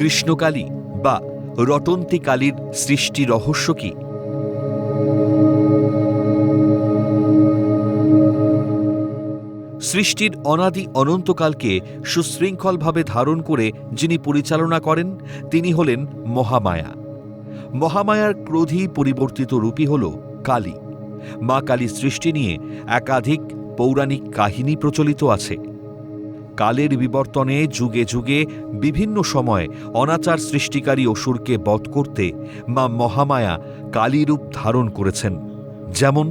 কৃষ্ণকালী বা রটন্তী কালীর সৃষ্টি রহস্য কি? সৃষ্টির অনাদি অনন্তকালকে সুশৃঙ্খলভাবে ধারণ করে যিনি পরিচালনা করেন, তিনি হলেন মহামায়া। মহামায়ার ক্রোধী পরিবর্তিত রূপী হল কালী। মা কালী সৃষ্টি নিয়ে একাধিক পৌরাণিক কাহিনী প্রচলিত আছে। কালের বিবর্তনে যুগে যুগে বিভিন্ন সময় অনাচার সৃষ্টিকারী অসুরকে বধ করতে মা মহামায়া কালী রূপ ধারণ করেছেন। যেমন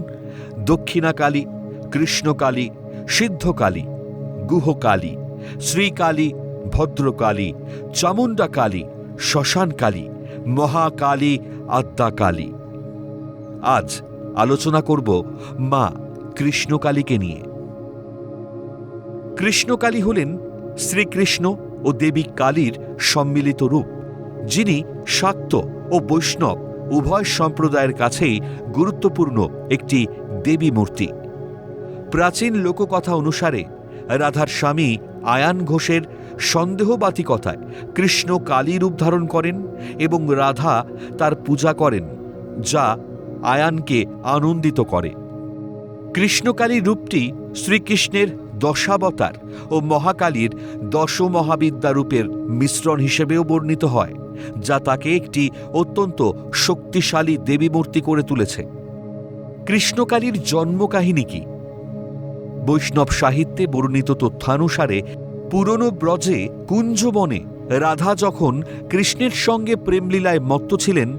দক্ষিণাকালী, কৃষ্ণকালী, সিদ্ধকালী, গুহকালী, শ্রীকালী, ভদ্রকালী চামুণ্ডা কালী শ্মশানকালী, মহাকালী আদ্যাকালী আজ আলোচনা করব মা কৃষ্ণকালীকে নিয়ে। কৃষ্ণকালী হলেন শ্রীকৃষ্ণ ও দেবী কালীর সম্মিলিত রূপ, যিনি শাক্ত ও বৈষ্ণব, উভয় সম্প্রদায়ের কাছেই গুরুত্বপূর্ণ একটি দেবী মূর্তি। প্রাচীন লোককথা অনুসারে রাধার স্বামী আয়ান ঘোষের সন্দেহবাতিকতায় কৃষ্ণ কালী রূপ ধারণ করেন এবং রাধা তার পূজা করেন, যা আয়ানকে আনন্দিত করে। কৃষ্ণকালী রূপটি শ্রীকৃষ্ণের দশাবতার ও মহাকালীর দশ মহাবিদ্যা রূপের মিশ্রণ হিসেবেও বর্ণিত হয়, যা তাকে একটি অত্যন্ত শক্তিশালী দেবী মূর্তি করে তুলেছে। কৃষ্ণকালীর জন্মকাহিনী কি? বৈষ্ণব সাহিত্যে বর্ণিত তথ্যানুসারে পুরনো ব্রজে কুঞ্জবনে রাধা যখন কৃষ্ণের সঙ্গে প্রেমলীলায় মত্ত ছিলেন,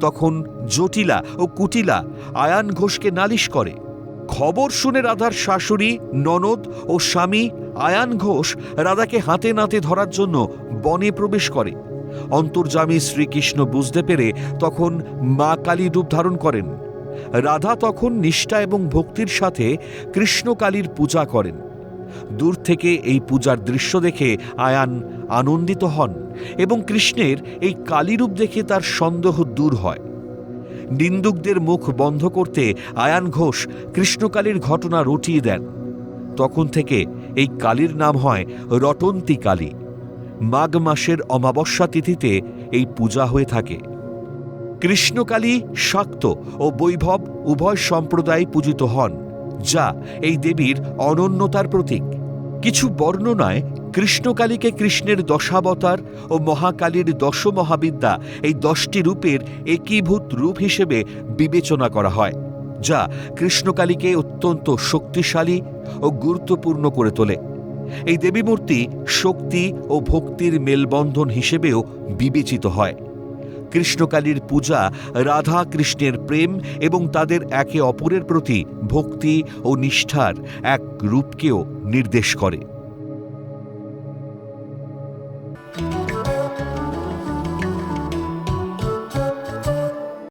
তখন জটিলা ও কুটিলা আয়ান ঘোষকে নালিশ করে। খবর শুনে রাধার শাশুড়ি, ননদ ও স্বামী আয়ান ঘোষ রাধাকে হাতে নাতে ধরার জন্য বনে প্রবেশ করে। অন্তর্জামী শ্রীকৃষ্ণ বুঝতে পেরে তখন মা কালী রূপ ধারণ করেন। রাধা তখন নিষ্ঠা এবং ভক্তির সাথে কৃষ্ণকালীর পূজা করেন। দূর থেকে এই পূজার দৃশ্য দেখে আয়ান আনন্দিত হন এবং কৃষ্ণের এই কালীরূপ দেখে তার সন্দেহ দূর হয়। নিন্দুকদের মুখ বন্ধ করতে আয়ান ঘোষ কৃষ্ণকালীর ঘটনা রটিয়ে দেন। তখন থেকে এই কালীর নাম হয় রটন্তী কালী। মাঘ মাসের অমাবস্যা তিথিতে এই পূজা হয়ে থাকে। কৃষ্ণকালী শাক্ত ও বৈভব উভয় সম্প্রদায় পূজিত হন, যা এই দেবীর অনন্যতার প্রতীক। কিছু বর্ণনায় কৃষ্ণকালীকে কৃষ্ণের দশাবতার ও মহাকালীর দশ মহাবিদ্যা এই দশটি রূপের একীভূত রূপ হিসেবে বিবেচনা করা হয়, যা কৃষ্ণকালীকে অত্যন্ত শক্তিশালী ও গুরুত্বপূর্ণ করে তোলে। এই দেবী মূর্তি শক্তি ও ভক্তির মেলবন্ধন হিসেবেও বিবেচিত হয়। কৃষ্ণকালীর পূজা রাধা কৃষ্ণের প্রেম এবং তাদের একে অপরের প্রতি ভক্তি ও নিষ্ঠার এক রূপকেও নির্দেশ করে। Thank you.